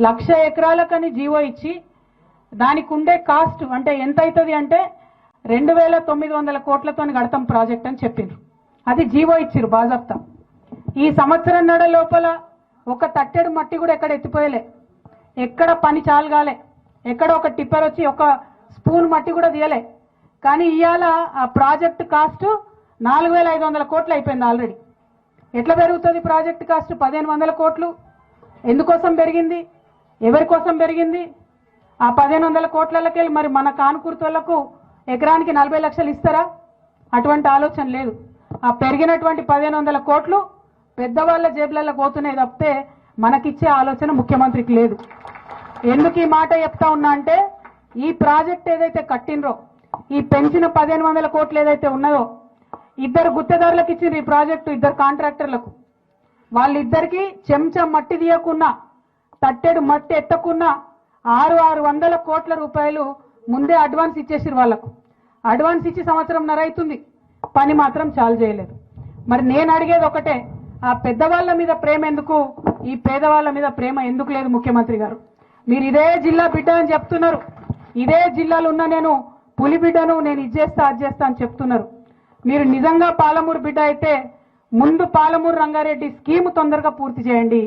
లక్ష ఎకరాలకని GO ఇచ్చి దానికి ఉండే కాస్ట్ అంటే ఎంత అవుతుంది అంటే రెండు వేల తొమ్మిది వందల కోట్లతో కడతాం ప్రాజెక్ట్ అని చెప్పిండ్రు. అది జీవో ఇచ్చిరు బాజప్తా. ఈ సంవత్సరం నడ లోపల ఒక తట్టెడు మట్టి కూడా ఎక్కడ ఎత్తిపోయలే. ఎక్కడ పని చాలగాలే. ఎక్కడ ఒక టిప్పర్ వచ్చి ఒక స్పూన్ మట్టి కూడా తీయలే. కానీ ఇవాళ ఆ ప్రాజెక్ట్ కాస్ట్ నాలుగు వేల ఐదు వందల కోట్లు అయిపోయింది ఆల్రెడీ. ఎట్లా పెరుగుతుంది ప్రాజెక్ట్ కాస్ట్? పదిహేను వందల కోట్లు. ఎందుకోసం పెరిగింది? ఎవరి కోసం పెరిగింది? ఆ పదిహేను వందల కోట్లకి మరి మన కానుకూర్తులకు ఎకరానికి నలభై లక్షలు ఇస్తారా? అటువంటి ఆలోచన లేదు. ఆ పెరిగినటువంటి పదిహేను వందల కోట్లు పెద్దవాళ్ళ జేబులలో పోతున్నాయి తప్పితే మనకిచ్చే ఆలోచన ముఖ్యమంత్రికి లేదు. ఎందుకు ఈ మాట చెప్తా ఉన్నా అంటే ఈ ప్రాజెక్ట్ ఏదైతే కట్టినరో ఈ పెంచిన పదిహేను వందల కోట్లు ఏదైతే ఉన్నదో ఇద్దరు గుత్తెదారులకు ఇచ్చిండ్రు ఈ ప్రాజెక్టు ఇద్దరు కాంట్రాక్టర్లకు. వాళ్ళిద్దరికీ చెంచా మట్టి తీయకున్నా తట్టెడు మట్టి ఎత్తకున్నా ఆరు ఆరు వందల కోట్ల రూపాయలు ముందే అడ్వాన్స్ ఇచ్చేసారు వాళ్ళకు. అడ్వాన్స్ ఇచ్చి సంవత్సరం అవుతుంది పని మాత్రం చాలు చేయలేదు. మరి నేను అడిగేది ఒకటే ఆ పెద్దవాళ్ళ మీద ప్రేమ ఎందుకు? ఈ పేదవాళ్ళ మీద ప్రేమ ఎందుకు లేదు ముఖ్యమంత్రి గారు? మీరు ఇదే జిల్లా బిడ్డ అని చెప్తున్నారు. ఇదే జిల్లాలో ఉన్న నేను పులి బిడ్డను నేను ఇది చేస్తా అది చేస్తా అని చెప్తున్నారు. మీరు నిజంగా పాలమూరు బిడ్డ అయితే ముందు పాలమూరు రంగారెడ్డి స్కీమ్ తొందరగా పూర్తి చేయండి.